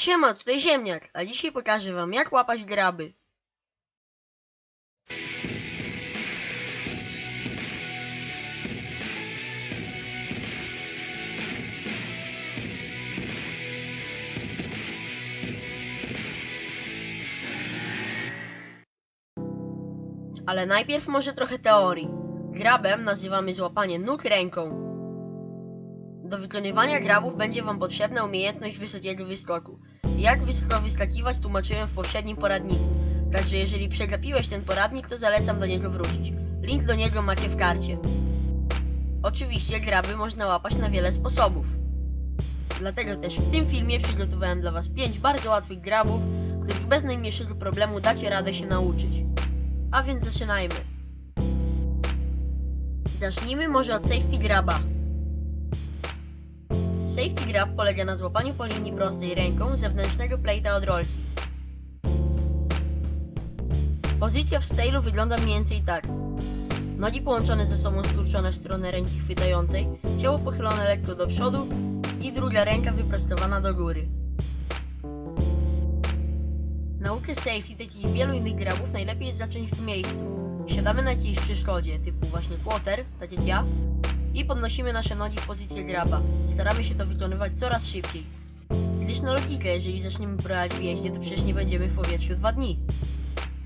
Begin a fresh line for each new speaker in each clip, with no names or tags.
Siema, tutaj Ziemniak, a dzisiaj pokażę wam jak łapać graby. Ale najpierw może trochę teorii. Grabem nazywamy złapanie nóg ręką. Do wykonywania grabów będzie Wam potrzebna umiejętność wysokiego wyskoku. Jak wysoko wyskakiwać tłumaczyłem w poprzednim poradniku. Także jeżeli przegapiłeś ten poradnik, to zalecam do niego wrócić. Link do niego macie w karcie. Oczywiście graby można łapać na wiele sposobów. Dlatego też w tym filmie przygotowałem dla Was 5 bardzo łatwych grabów, których bez najmniejszego problemu dacie radę się nauczyć. A więc zaczynajmy. Zacznijmy może od safety graba. Safety grab polega na złapaniu po linii prostej ręką zewnętrznego plate'a od rolki. Pozycja w stylu wygląda mniej więcej tak. Nogi połączone ze sobą skurczone w stronę ręki chwytającej, ciało pochylone lekko do przodu i druga ręka wyprostowana do góry. Naukę safety, takich i wielu innych grabów najlepiej jest zacząć w miejscu. Siadamy na jakiejś przeszkodzie, typu właśnie płoter, tak jak ja, i podnosimy nasze nogi w pozycję graba. Staramy się to wykonywać coraz szybciej. Gdyż na logikę, jeżeli zaczniemy próbować w jeździe, to przecież nie będziemy w powietrzu dwa dni.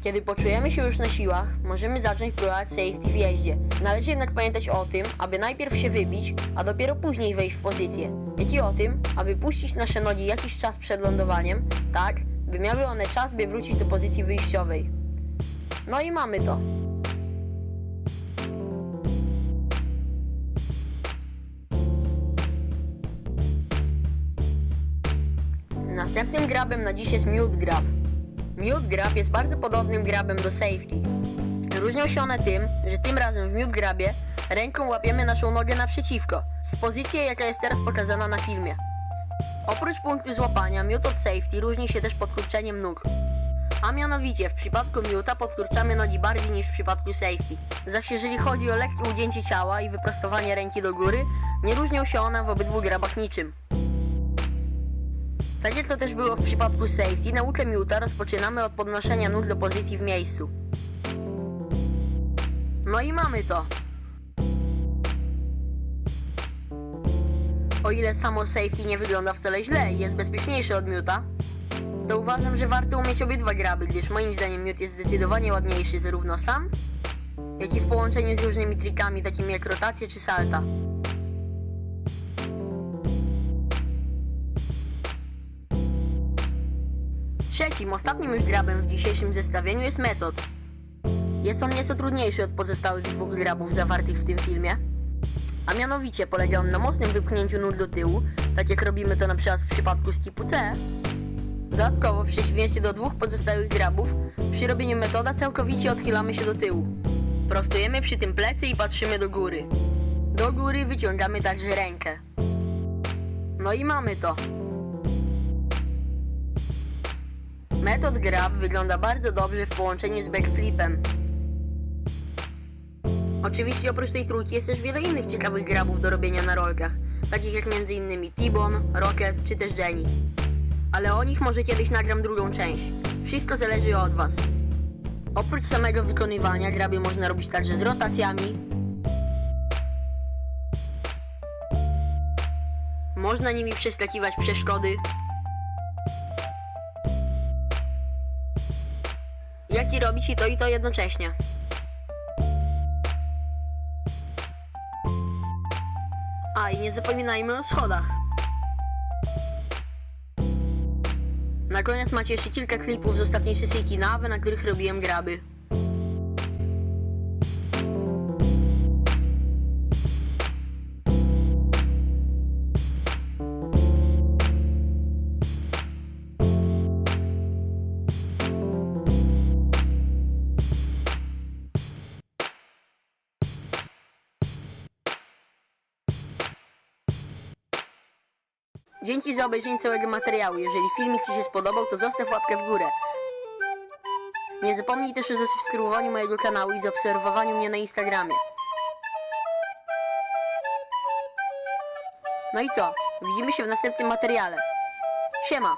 Kiedy poczujemy się już na siłach, możemy zacząć próbować safety w jeździe. Należy jednak pamiętać o tym, aby najpierw się wybić, a dopiero później wejść w pozycję. Jak i o tym, aby puścić nasze nogi jakiś czas przed lądowaniem, tak, by miały one czas, by wrócić do pozycji wyjściowej. No i mamy to. Następnym grabem na dziś jest mute grab. Mute grab jest bardzo podobnym grabem do safety. Różnią się one tym, że tym razem w mute grabie ręką łapiemy naszą nogę naprzeciwko, w pozycję jaka jest teraz pokazana na filmie. Oprócz punktu złapania, mute od safety różni się też podkurczeniem nóg. A mianowicie, w przypadku miuta podkurczamy nogi bardziej niż w przypadku safety. Zaś jeżeli chodzi o lekkie ugięcie ciała i wyprostowanie ręki do góry, nie różnią się one w obydwu grabach niczym. Tak jak to też było w przypadku safety, naukę miuta rozpoczynamy od podnoszenia nóg do pozycji w miejscu. No i mamy to. O ile samo safety nie wygląda wcale źle i jest bezpieczniejsze od miuta, to uważam, że warto umieć obydwa graby, gdyż moim zdaniem miut jest zdecydowanie ładniejszy zarówno sam, jak i w połączeniu z różnymi trikami takimi jak rotacje czy salta. Trzecim, ostatnim już grabem w dzisiejszym zestawieniu jest metod. Jest on nieco trudniejszy od pozostałych dwóch grabów zawartych w tym filmie, a mianowicie polega on na mocnym wypchnięciu nóg do tyłu, tak jak robimy to na przykład w przypadku skipu C. Dodatkowo, w przeciwieństwie do dwóch pozostałych grabów, przy robieniu metoda całkowicie odchylamy się do tyłu. Prostujemy przy tym plecy i patrzymy do góry. Do góry wyciągamy także rękę. No i mamy to. Metod grab wygląda bardzo dobrze w połączeniu z backflipem. Oczywiście oprócz tej trójki jest też wiele innych ciekawych grabów do robienia na rolkach, takich jak m.in. T-Bone, Rocket czy też Jenny. Ale o nich może kiedyś nagram drugą część. Wszystko zależy od Was. Oprócz samego wykonywania graby można robić także z rotacjami. Można nimi przeskakiwać przeszkody. Jak i robić i to i to jednocześnie. A i nie zapominajmy o schodach. Na koniec macie jeszcze kilka klipów z ostatniej sesyjki Nawy, na których robiłem graby. Dzięki za obejrzenie całego materiału. Jeżeli filmik Ci się spodobał, to zostaw łapkę w górę. Nie zapomnij też o zasubskrybowaniu mojego kanału i zaobserwowaniu mnie na Instagramie. No i co? Widzimy się w następnym materiale. Siema!